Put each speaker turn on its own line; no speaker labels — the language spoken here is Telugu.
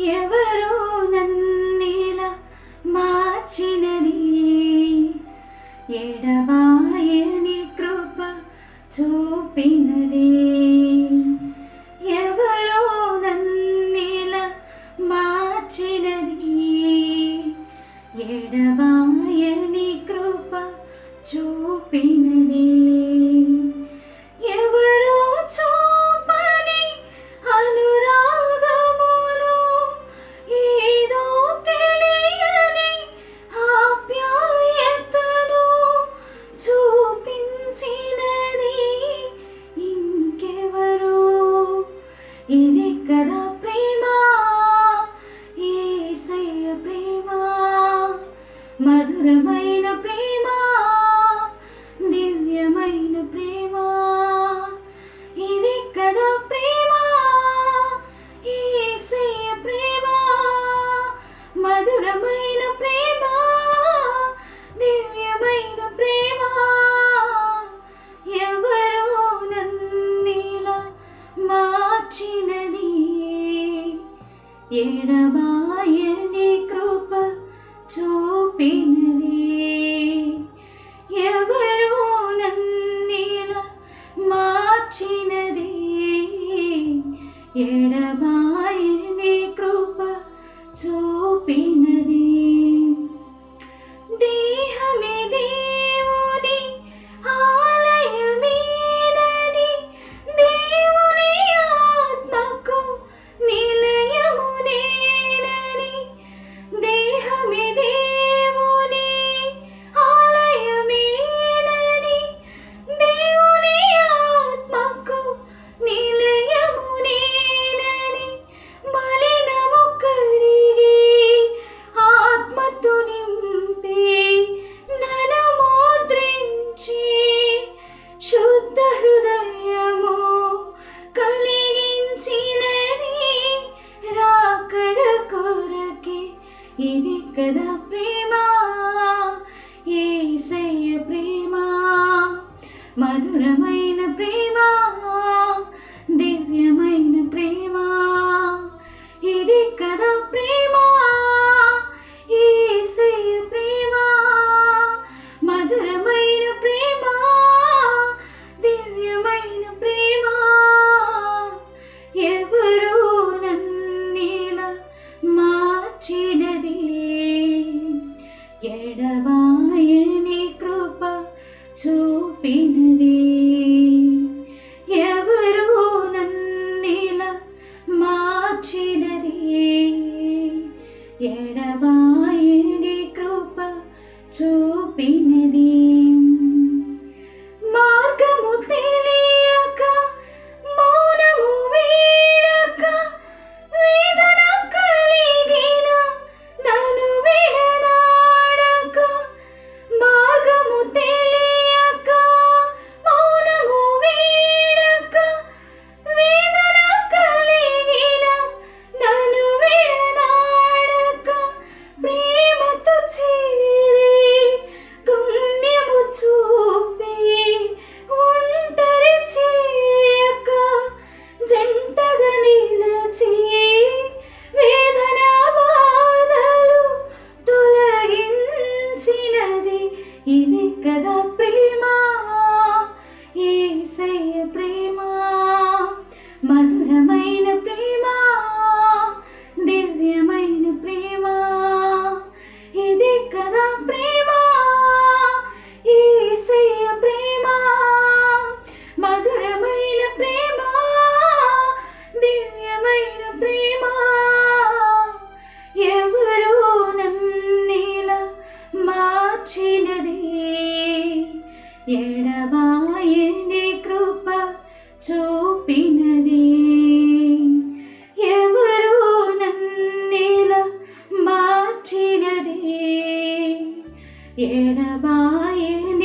ఎవరు నన్నిలా మార్చినది. ఎడబాయని కృప చూపినది. ఎవరు నన్నిలా మార్చినది. ఎడబాయని కృప చూపినది. Yeah, ఇది కదా ప్రేమ ఏసయ్య ప్రేమ మధురమైన ప్రేమ. చూపినది ఎడబాయని కృప చూపినది. ఎవరు నన్నిలా మార్చినది. ఎడబాయని